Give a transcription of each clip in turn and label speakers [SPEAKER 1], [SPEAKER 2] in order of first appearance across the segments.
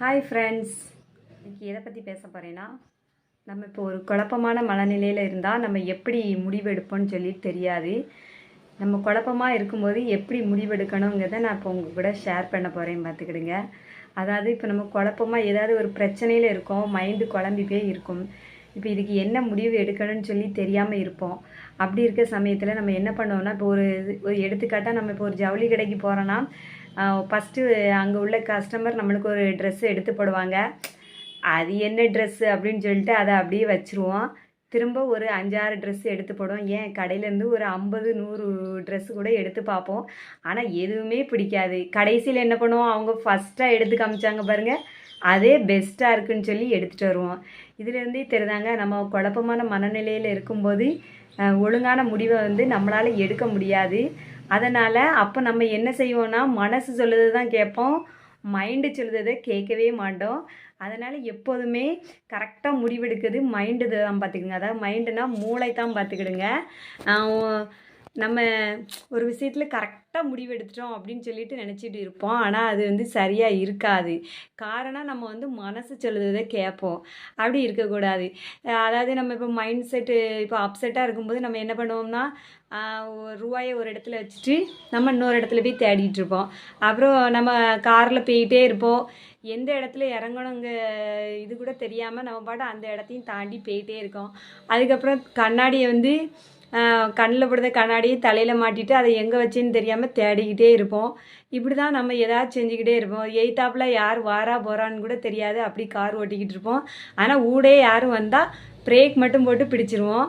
[SPEAKER 1] Hi friends இன்றைக்கி எதை பற்றி பேச போகிறேன்னா நம்ம இப்போ ஒரு குழப்பமான மனநிலையில் இருந்தால் நம்ம எப்படி முடிவெடுப்போம்னு சொல்லி தெரியாது. நம்ம குழப்பமாக இருக்கும்போது எப்படி முடிவெடுக்கணுங்கிறத நான் இப்போ உங்கள் கூட ஷேர் பண்ண போகிறேன் பார்த்துக்கிடுங்க. அதாவது இப்போ நம்ம குழப்பமாக ஏதாவது ஒரு பிரச்சனையில் இருக்கோம் மைண்டு குழம்பி போய் இருக்கும். இப்போ இதுக்கு என்ன முடிவு எடுக்கணும்னு சொல்லி தெரியாமல் இருப்போம். அப்படி இருக்க சமயத்தில் நம்ம என்ன பண்ணுவோம்னா இப்போ ஒரு இது- ஒரு எடுத்துக்காட்டாக நம்ம இப்போ ஒரு ஜவுளி கடைக்கு போகிறோன்னா ஃபஸ்ட்டு அங்கே உள்ள கஸ்டமர் நம்மளுக்கு ஒரு ட்ரெஸ் எடுத்து போடுவாங்க. அது என்ன ட்ரெஸ்ஸு அப்படின்னு சொல்லிட்டு அதை அப்படியே வச்சுருவோம். திரும்ப ஒரு அஞ்சாறு ட்ரெஸ் எடுத்து போடுவோம். ஏன்? கடையிலேருந்து ஒரு ஐம்பது நூறு ட்ரெஸ்ஸு கூட எடுத்து பார்ப்போம். ஆனால் எதுவுமே பிடிக்காது. கடைசியில் என்ன பண்ணுவோம்? அவங்க ஃபஸ்ட்டாக எடுத்து காமிச்சாங்க பாருங்கள் அதே பெஸ்ட்டாக இருக்குன்னு சொல்லி எடுத்துகிட்டு வருவோம். இதுலேருந்தே தெரிதாங்க நம்ம குழப்பமான மனநிலையில் இருக்கும்போது ஒழுங்கான முடிவை வந்து நம்மளால் எடுக்க முடியாது. அதனால் அப்போ நம்ம என்ன செய்வோம்னா மனசு சொல்லுறது தான் கேட்போம். மைண்டு சொல்லுறதை கேட்கவே மாட்டோம். அதனால் எப்போதுமே கரெக்டாக முடிவெடுக்கிறது மைண்டு தான் பார்த்துக்குங்க அதாவது மைண்டுனால் மூளை தான் பார்த்துக்கிடுங்க நம்ம ஒரு விஷயத்தில் கரெக்டாக முடிவெடுத்துட்டோம் அப்படின்னு சொல்லிட்டு நினச்சிட்டு இருப்போம். ஆனால் அது வந்து சரியாக இருக்காது. காரணம் நம்ம வந்து மனசு சொல்லுறதை கேட்போம். அப்படி இருக்கக்கூடாது. அதாவது நம்ம இப்போ மைண்ட் செட்டு இப்போ அப்செட்டாக இருக்கும்போது நம்ம என்ன பண்ணுவோம்னா ஒரு ரூபாயை ஒரு இடத்துல வச்சுட்டு நம்ம இன்னொரு இடத்துல போய் தேடிட்டு இருப்போம். அப்புறம் நம்ம காரில் போயிட்டே இருப்போம். எந்த இடத்துல இறங்கணுங்க இது கூட தெரியாமல் நம்ம பாட்டு அந்த இடத்தையும் தாண்டி போயிட்டே இருக்கோம். அதுக்கப்புறம் கண்ணாடியை வந்து கண்ணில் படுத்த கண்ணாடியை தலையில் மாட்டிட்டு அதை எங்கே வச்சுன்னு தெரியாமல் தேடிக்கிட்டே இருப்போம். இப்படி தான் நம்ம ஏதாச்சும் செஞ்சுக்கிட்டே இருப்போம். எய்த்தாப்பில் யார் வாரா போகிறான்னு கூட தெரியாது. அப்படி கார் ஓட்டிக்கிட்டு இருப்போம். ஆனால் ஊடே யாரும் வந்தால் பிரேக் மட்டும் போட்டு பிடிச்சிருவோம்.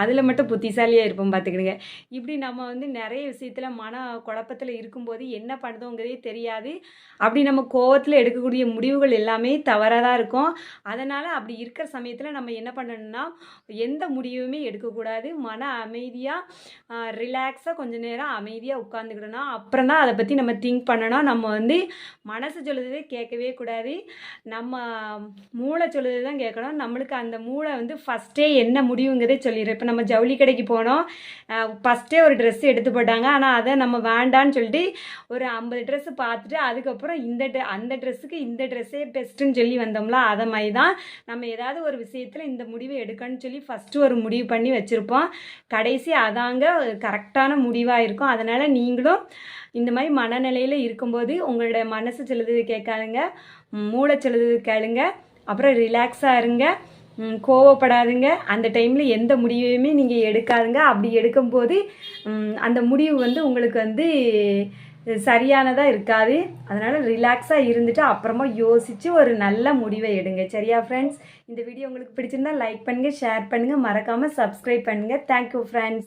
[SPEAKER 1] அதில் மட்டும் புத்திசாலியாக இருப்போம் பார்த்துக்கிடுங்க இப்படி நம்ம வந்து நிறைய விஷயத்தில் மன குழப்பத்தில் இருக்கும்போது என்ன பண்ணுறோங்கிறதே தெரியாது. அப்படி நம்ம கோவத்தில் எடுக்கக்கூடிய முடிவுகள் எல்லாமே தவறாக தான் இருக்கும். அதனால் அப்படி இருக்கிற சமயத்தில் நம்ம என்ன பண்ணணும்னா எந்த முடிவுமே எடுக்கக்கூடாது. மன அமைதியாக ரிலாக்ஸாக கொஞ்ச நேரம் அமைதியாக உட்காந்துக்கிடணும் அப்புறம் தான் அதை பற்றி நம்ம திங்க் பண்ணணும். நம்ம வந்து மனசு சொல்லுறதே கேட்கவே கூடாது. நம்ம மூளை சொல்லுறது தான் கேட்கணும். நம்மளுக்கு அந்த மூளை வந்து ஃபஸ்ட்டே என்ன முடிவுங்கிறதே சொல்லிடும் இப்போ நம்ம ஜவுளி கடைக்கு போனோம். ஃபஸ்ட்டே ஒரு ட்ரெஸ் எடுத்து போட்டாங்க. ஆனால் அதை நம்ம வேண்டான்னு சொல்லிட்டு ஒரு ஐம்பது ட்ரெஸ் பார்த்துட்டு அதுக்கப்புறம் இந்த அந்த ட்ரெஸ்ஸுக்கு இந்த ட்ரெஸ்ஸே பெஸ்ட்டுன்னு சொல்லி வந்தோம்ல அதை மாதிரி தான் நம்ம ஏதாவது ஒரு விஷயத்தில் இந்த முடிவை எடுக்கணும்னு சொல்லி ஃபஸ்ட்டு ஒரு முடிவு பண்ணி வச்சுருப்போம். கடைசி அதாங்க கரெக்டான முடிவாக இருக்கும். அதனால் நீங்களும் இந்த மாதிரி மனநிலையில் இருக்கும்போது உங்களோட மனசு சொல்லுது கேட்காதுங்க. மூளை சொல்லுது கேளுங்க. அப்புறம் ரிலாக்ஸாக இருங்க. கோவப்படாதுங்க. அந்த டைமில் எந்த முடிவையுமே நீங்கள் எடுக்காதுங்க. அப்படி எடுக்கும்போது அந்த முடிவு வந்து உங்களுக்கு வந்து சரியானதாக இருக்காது. அதனால் ரிலாக்ஸாக இருந்துட்டு அப்புறமா யோசித்து ஒரு நல்ல முடிவை எடுங்க. சரியா ஃப்ரெண்ட்ஸ் இந்த வீடியோ உங்களுக்கு பிடிச்சிருந்தா லைக் பண்ணுங்கள் ஷேர் பண்ணுங்கள் மறக்காமல் சப்ஸ்கிரைப் பண்ணுங்கள் தேங்க்யூ ஃப்ரெண்ட்ஸ்